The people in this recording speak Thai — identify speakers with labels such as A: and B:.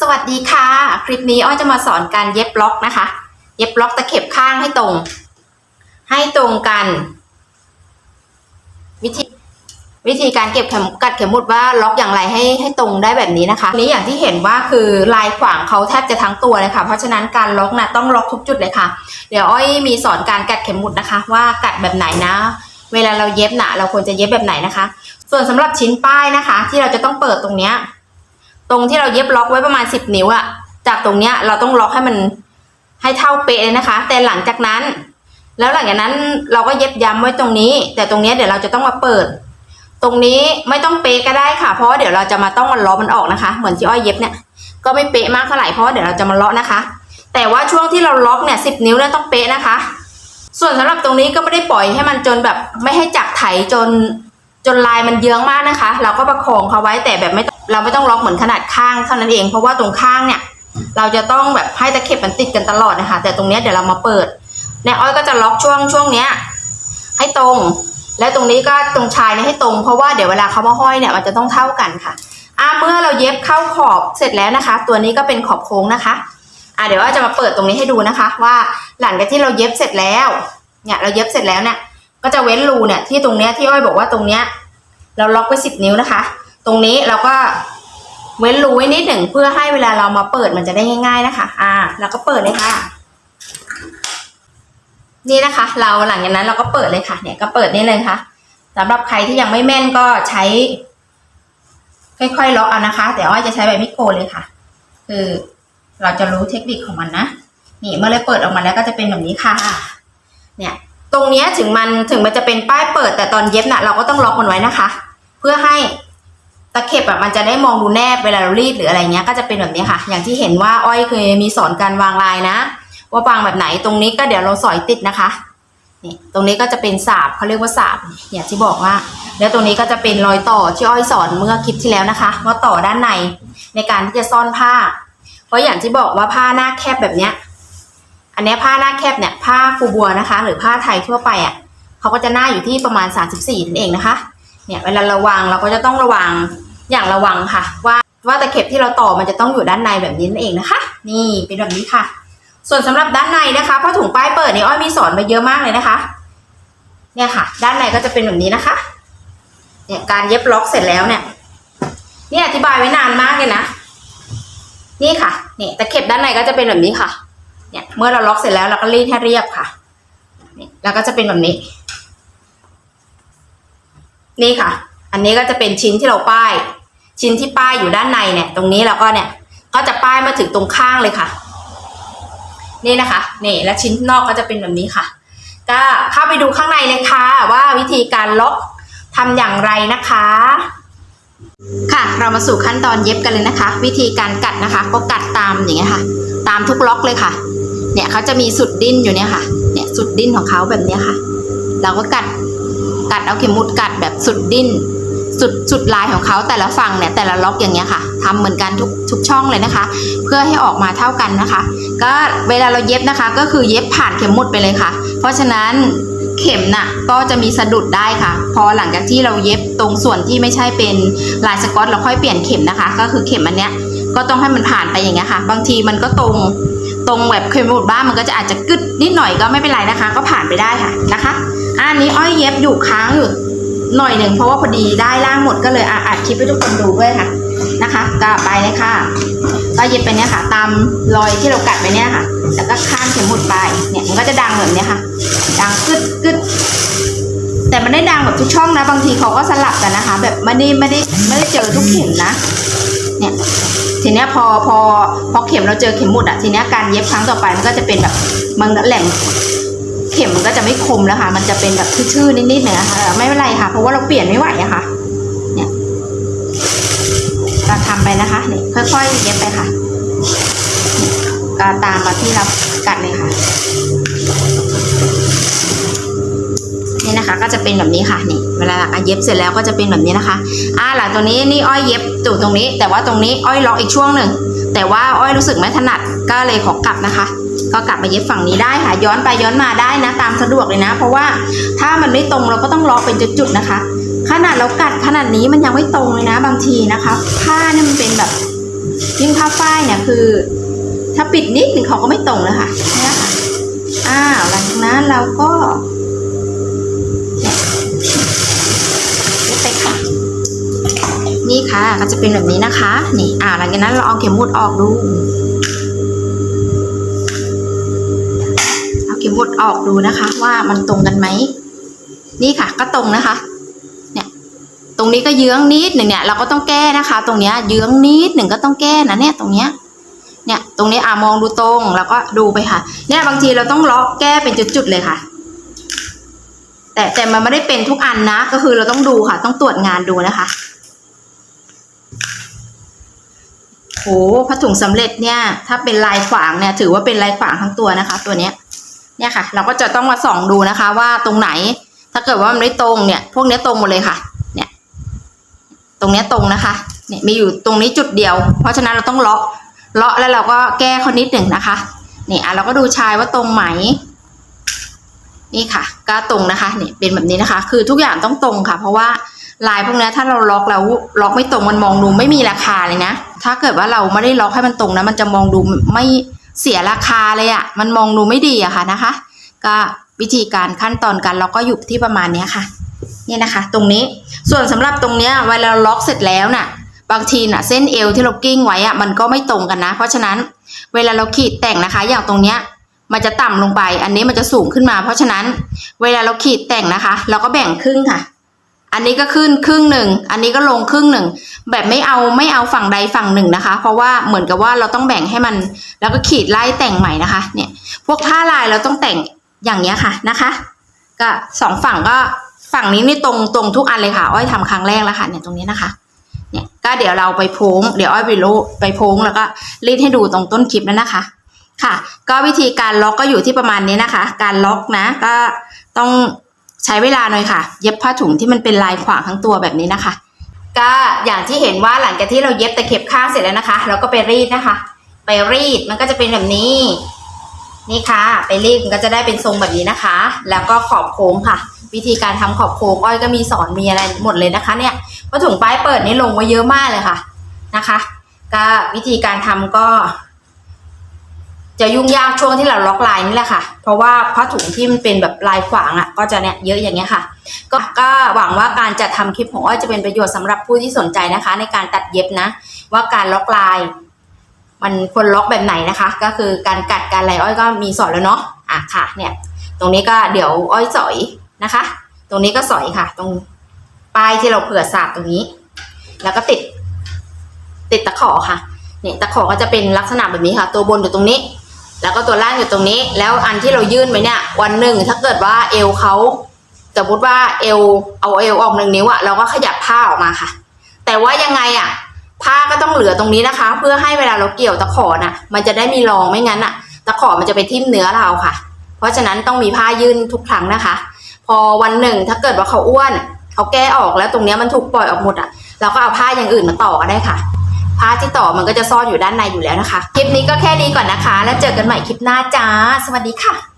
A: สวัสดีค่ะ คลิปนี้อ้อยจะมาสอนการเย็บล็อกนะคะ เย็บล็อกตะเข็บข้างให้ตรง ให้ตรงกัน วิธีวิธีการเก็บเข็มกัดเข็มหมุดว่าล็อกอย่างไรให้ให้ตรงได้แบบนี้นะคะนี้อย่างที่เห็นว่าคือลายขวางเขาแทบจะทั้งตัวเลยค่ะเพราะฉะนั้นการล็อกนะต้องล็อกทุกจุดเลยค่ะ เดี๋ยวอ้อยมีสอนการกัดเข็มหมุดนะคะ ว่ากัดแบบไหนนะ เวลาเราเย็บนะเราควรจะเย็บแบบไหนนะคะ ส่วนสำหรับชิ้นป้ายนะคะ ที่เราจะต้องเปิดตรงเนี้ย ตรงที่เราเย็บล็อกไว้ประมาณสิบนิ้วอะจากตรงเนี้ยเราต้องล็อกให้มันให้เท่าเป๊ะเลยนะคะ แต่หลังจากนั้น แล้วหลังจากนั้นเราก็เย็บย้ำไว้ตรงนี้ แต่ตรงเนี้ยเดี๋ยวเราจะต้องมาเปิด ตรงนี้ไม่ต้องเป๊ะก็ได้ค่ะ เพราะเดี๋ยวเราจะมาต้องมาล้อมันออกนะคะ เหมือนที่อ้อยเย็บเนี่ย ก็ไม่เป๊ะมากเท่าไหร่เพราะว่าเดี๋ยวเราจะมาเลาะนะคะ แต่ว่าช่วงที่เราล็อกเนี่ยสิบนิ้วเนี่ยต้องเป๊ะนะคะ ส่วนสำหรับตรงนี้ก็ไม่ได้ปล่อยให้มันจนแบบไม่ให้จักไถจน จนลายมันเยื้องมากนะคะ เราก็ประคองเขาไว้แต่แบบไม่เราไม่ต้องล็อกเหมือนขนาดข้างเท่านั้นเอง เพราะว่าตรงข้างเนี่ย เราจะต้องแบบให้ตะเข็บมันติดกันตลอดนะคะ แต่ตรงนี้เดี๋ยวเรามาเปิดเนี่ยอ้อยก็จะล็อกช่วงช่วงเนี้ยให้ตรง และตรงนี้ก็ตรงชายเนี่ยให้ตรง เพราะว่าเดี๋ยวเวลาเขามาห้อยเนี่ยมันจะต้องเท่ากันค่ะอ่าเมื่อเราเย็บเข้าขอบเสร็จแล้วนะคะ ตัวนี้ก็เป็นขอบโค้งนะคะอ่าเดี๋ยวว่าจะมาเปิดตรงนี้ให้ดูนะคะ ว่าหลังจากที่เราเย็บเสร็จแล้วเนี่ยเราเย็บเสร็จแล้วเนี่ย ก็จะเว้นรูเนี่ยที่ตรงเนี้ยที่อ้อยบอกว่าตรงเนี้ยเราล็อกไว้สิบนิ้วนะคะ ตรงนี้เราก็เว้นรูไว้นิดหนึ่งเพื่อให้เวลาเรามาเปิดมันจะได้ง่าย ๆนะคะ อ่าเราก็เปิดเลยค่ะ นี่นะคะ เราหลังจากนั้นเราก็เปิดเลยค่ะ เนี่ยก็เปิดนี่เลยค่ะสำหรับใครที่ยังไม่แม่นก็ใช้ ค่อยๆเลาะเอานะคะ แต่ว่าจะใช้ใบมิโกเลยค่ะ คือเราจะรู้เทคนิคของมันนะ นี่เมื่อเราเปิดออกมาแล้วก็จะเป็นแบบนี้ค่ะ เนี่ย รงนี้ถึงมันถึงมันจะเป็นป้ายเปิด แต่ตอนเย็บน่ะเราก็ต้องล็อกมันไว้นะคะ เพื่อให้ตะเข็บอะมันจะได้มองดูแนบเวลาเรารีดหรืออะไรเงี้ยก็จะเป็นแบบนี้ค่ะ อย่างที่เห็นว่าอ้อยเคยมีสอนการวางลายนะ ว่าวางแบบไหนตรงนี้ก็เดี๋ยวเราสอยติดนะคะนี่ตรงนี้ก็จะเป็นสาบเขาเรียกว่าสาบอย่างที่บอกว่า แล้วตรงนี้ก็จะเป็นรอยต่อที่อ้อยสอนเมื่อคลิปที่แล้วนะคะ ว่าต่อด้านในในการที่จะซ่อนผ้า เพราะอย่างที่บอกว่าผ้าหน้าแคบแบบเนี้ย อันนี้ผ้าหน้าแคบเนี่ยผ้าฟูบัวนะคะ หรือผ้าไทยทั่วไปอะเขาก็จะหน้าอยู่ที่ประมาณ 34นั่นเองนะคะ เนี่ยเวลาระวังเราก็จะต้องระวังอย่างระวังค่ะ ว่าว่าตะเข็บที่เราต่อมันจะต้องอยู่ด้านในแบบนี้นั่นเองนะคะ นี่เป็นแบบนี้ค่ะ ส่วนสำหรับด้านในนะคะผ้าถุงป้ายเปิดนี่อ้อยมีสอนมาเยอะมากเลยนะคะ เนี่ยค่ะ ด้านในก็จะเป็นแบบนี้นะคะ เนี่ยการเย็บล็อกเสร็จแล้วเนี่ยนี่อธิบายไว้นานมากเลยนะ นี่ค่ะ เนี่ยตะเข็บด้านในก็จะเป็นแบบนี้ค่ะ เนี่ยเมื่อเราล็อกเสร็จแล้วเราก็รีดให้เรียบค่ะนี่แล้วก็จะเป็นแบบนี้ นี่ค่ะ อันนี้ก็จะเป็นชิ้นที่เราป้าย ชิ้นที่ป้ายอยู่ด้านในเนี่ย ตรงนี้เราก็เนี่ย ก็จะป้ายมาถึงตรงข้างเลยค่ะ นี่นะคะนี่และชิ้นนอกก็จะเป็นแบบนี้ค่ะ ก็เข้าไปดูข้างในเลยค่ะว่าวิธีการล็อกทำอย่างไรนะคะ ค่ะ เรามาสู่ขั้นตอนเย็บกันเลยนะคะ วิธีการกัดนะคะ ก็กัดตามอย่างเงี้ยค่ะ ตามทุกล็อกเลยค่ะ เนี่ยเขาจะมีสุดดิ้นอยู่เนี่ยค่ะ เนี่ยสุดดิ้นของเขาแบบเนี้ยค่ะ เราก็กัดกัดเอาเข็มมุดกัดแบบสุดดิ้น สุดสุดลายของเขาแต่ละฝั่งเนี่ยแต่ละล็อกอย่างเงี้ยค่ะทำเหมือนกันทุกทุกช่องเลยนะคะ เพื่อให้ออกมาเท่ากันนะคะ ก็เวลาเราเย็บนะคะ ก็คือเย็บผ่านเข็มมุดไปเลยค่ะ เพราะฉะนั้นเข็มน่ะก็จะมีสะดุดได้ค่ะ พอหลังจากที่เราเย็บตรงส่วนที่ไม่ใช่เป็นลายสก๊อตเราค่อยเปลี่ยนเข็มนะคะ ก็คือเข็มอันเนี้ยก็ต้องให้มันผ่านไปอย่างเงี้ยค่ะ บางทีมันก็ตรง ตรงแบบเข็มหมุดบ้างมันก็จะอาจจะกึดนิดหน่อยก็ไม่เป็นไรนะคะ ก็ผ่านไปได้ค่ะนะคะอันนี้อ้อยเย็บอยู่ค้างอยู่หน่อยหนึ่งเพราะว่าพอดีได้ล่างหมดก็เลยอะอัดคลิปให้ทุกคนดูด้วยค่ะนะคะก็ไปเลยค่ะก็เย็บไปเนี้ยค่ะ ตามรอยที่เรากัดไปเนี้ยค่ะ แล้วก็ข้ามเข็มหมุดไปเนี่ยมันก็จะดังแบบเนี้ยค่ะ ดังกึดกึดแต่มันได้ดังแบบทุกช่องนะ บางทีเขาก็สลับกันนะคะ แบบไม่ได้ไม่ได้ไม่ได้เจอทุกเข็มนะ เนี่ย ทีเนี้ยพอพอพอเข็มเราเจอเข็มหมุดอะทีเนี้ยการเย็บครั้งต่อไปมันก็จะเป็นแบบมันแหล่งเข็มมันก็จะไม่คมแล้วค่ะ มันจะเป็นแบบทื่อๆนิดๆหน่อยนะคะไม่เป็นไรค่ะ เพราะว่าเราเปลี่ยนไม่ไหวอะค่ะ เนี่ยเราทำไปนะคะเนี่ยค่อยๆเย็บไปค่ะก็ตามมาที่เรากัดเลยค่ะ นี่นะคะ ก็จะเป็นแบบนี้ค่ะนี่ เวลาหลังเย็บเสร็จแล้วก็จะเป็นแบบนี้นะคะ อ่าหลังตรงนี้นี่อ้อยเย็บจุดตรงนี้ แต่ว่าตรงนี้อ้อยล็อกอีกช่วงหนึ่ง แต่ว่าอ้อยรู้สึกไม่ถนัดก็เลยขอกลับนะคะ ก็กลับมาเย็บฝั่งนี้ได้ค่ะย้อนไปย้อนมาได้นะตามสะดวกเลยนะ เพราะว่าถ้ามันไม่ตรงเราก็ต้องล็อกเป็นจุดๆนะคะ ขนาดเรากัดขนาดนี้มันยังไม่ตรงเลยนะบางทีนะคะผ้าเนี่ยมันเป็นแบบยิ่งผ้าฝ้ายเนี่ยคือ ถ้าปิดนิดหนึ่งเขาก็ไม่ตรงเลยค่ะนี่ค่ะอ้าวหลังจากนั้นเราก็ นี่ค่ะ ก็จะเป็นแบบนี้นะคะ นี่อ่าหลังจากนั้นเราเอาเข็มหมุดออกดู เอาเข็มหมุดออกดูนะคะ ว่ามันตรงกันไหม นี่ค่ะ ก็ตรงนะคะ เนี่ย ตรงนี้ก็เยื้องนิดหนึ่งเนี่ย เราก็ต้องแก้นะคะ ตรงเนี้ยเยื้องนิดหนึ่งก็ต้องแก้นะเนี่ย ตรงเนี้ยเนี่ยตรงนี้อ่ามองดูตรงแล้วก็ดูไปค่ะ เนี่ยบางทีเราต้องล็อกแก้เป็นจุดๆเลยค่ะ แต่แต่มันไม่ได้เป็นทุกอันนะ ก็คือเราต้องดูค่ะ ต้องตรวจงานดูนะคะ โหผ้าถุงสำเร็จเนี่ย ถ้าเป็นลายขวางเนี่ย ถือว่าเป็นลายขวางทั้งตัวนะคะ ตัวเนี้ย เนี่ยค่ะ เราก็จะต้องมาส่องดูนะคะ ว่าตรงไหน ถ้าเกิดว่ามันไม่ตรงเนี่ย พวกนี้ตรงหมดเลยค่ะ เนี่ย ตรงนี้ตรงนะคะ เนี่ยมีอยู่ตรงนี้จุดเดียว เพราะฉะนั้นเราต้องเลาะ เลาะแล้วเราก็แก้เขานิดหนึ่งนะคะนี่อะเราก็ดูชายว่าตรงไหม นี่ค่ะ ก็ตรงนะคะ เนี่ยเป็นแบบนี้นะคะ คือทุกอย่างต้องตรงค่ะ เพราะว่า ลายพวกนี้ถ้าเราล็อกแล้วล็อกไม่ตรงมันมองดูไม่มีราคาเลยนะ ถ้าเกิดว่าเราไม่ได้ล็อกให้มันตรงนะ มันจะมองดูไม่เสียราคาเลยอะ่ะ มันมองดูไม่ดีอะค่ะนะคะ ก็วิธีการขั้นตอนการล็อกก็อยู่ที่ประมาณนี้ค่ะ นี่นะคะ ตรงนี้ส่วนสำหรับตรงเนี้ยเวลาล็อกเสร็จแล้วน่ะบางทีน่ะเส้นเอวที่เรากิ้งไว้อะมันก็ไม่ตรงกันนะ เพราะฉะนั้นเวลาเราขีดแต่งนะคะ อย่างตรงเนี้ยมันจะต่ำลงไป อันนี้มันจะสูงขึ้นมา เพราะฉะนั้นเวลาเราขีดแต่งนะคะ เราก็แบ่งครึ่งค่ะ อันนี้ก็ขึ้นครึ่งหนึ่ง อันนี้ก็ลงครึ่งหนึ่ง แบบไม่เอาไม่เอาฝั่งใดฝั่งหนึ่งนะคะ เพราะว่าเหมือนกับว่าเราต้องแบ่งให้มัน แล้วก็ขีดไล่แต่งใหม่นะคะ เนี่ย พวกผ้าลายเราต้องแต่งอย่างเนี้ยค่ะนะคะ ก็สองฝั่งก็ฝั่งนี้นี่ตรงตรงทุกอันเลยค่ะ อ้อยทำครั้งแรกแล้วค่ะ เนี่ยตรงนี้นะคะ เนี่ย ก็เดี๋ยวเราไปโพ้งเดี๋ยวอ้อยไปโลไปโพ้งแล้วก็รีดให้ดูตรงต้นคลิปแล้วนะคะ ค่ะ ก็วิธีการล็อกก็อยู่ที่ประมาณนี้นะคะ การล็อกนะ ก็ต้อง ใช้เวลาหน่อยค่ะ เย็บผ้าถุงที่มันเป็นลายขวางทั้งตัวแบบนี้นะคะ ก็อย่างที่เห็นว่าหลังจากที่เราเย็บตะเข็บข้างเสร็จแล้วนะคะ เราก็ไปรีดนะคะ ไปรีดมันก็จะเป็นแบบนี้ นี่ค่ะ ไปรีดมันก็จะได้เป็นทรงแบบนี้นะคะ แล้วก็ขอบโค้งค่ะ วิธีการทำขอบโค้งอ้อยก็มีสอนมีอะไรหมดเลยนะคะ เนี่ยผ้าถุงป้ายเปิดนี่ลงไว้เยอะมากเลยค่ะนะคะ ก็วิธีการทำก็ จะยุ่งยากช่วงที่เราล็อกลายนี่แหละค่ะ เพราะว่าผ้าถุงที่มันเป็นแบบลายขวางอะก็จะเนี่ยเยอะอย่างเงี้ยค่ะ ก็ก็หวังว่าการจัดทำคลิปของอ้อยจะเป็นประโยชน์สำหรับผู้ที่สนใจนะคะ ในการตัดเย็บนะ ว่าการล็อกลาย มันควรล็อกแบบไหนนะคะ ก็คือการกัดการอะไรอ้อยก็มีสอนแล้วเนาะอะค่ะ เนี่ย ตรงนี้ก็เดี๋ยวอ้อยสอยนะคะ ตรงนี้ก็สอยค่ะ ตรงป้ายที่เราเผื่อสาบตรงนี้ แล้วก็ติด ติดตะขอค่ะเนี่ยตะขอก็จะเป็นลักษณะแบบนี้ค่ะ ตัวบนอยู่ตรงนี้ แล้วก็ตัวล่างอยู่ตรงนี้ แล้วอันที่เรายื่นไปเนี่ย วันหนึ่งถ้าเกิดว่าเอวเขาสมมติว่าเอวเอาเอวออกหนึ่งนิ้วอะเราก็ขยับผ้าออกมาค่ะ แต่ว่ายังไงอะผ้าก็ต้องเหลือตรงนี้นะคะ เพื่อให้เวลาเราเกี่ยวตะขอน่ะ มันจะได้มีรองไม่งั้นอะตะขอมันจะไปทิ่มเนื้อเราค่ะ เพราะฉะนั้นต้องมีผ้ายื่นทุกครั้งนะคะ พอวันหนึ่งถ้าเกิดว่าเขาอ้วนเขาแก้ออกแล้วตรงเนี้ยมันถูกปล่อยออกหมดอะเราก็เอาผ้าอย่างอื่นมาต่อก็ได้ค่ะ ผ้าที่ต่อมันก็จะซ่อนอยู่ด้านในอยู่แล้วนะคะ คลิปนี้ก็แค่นี้ก่อนนะคะ แล้วเจอกันใหม่คลิปหน้าจ้า สวัสดีค่ะ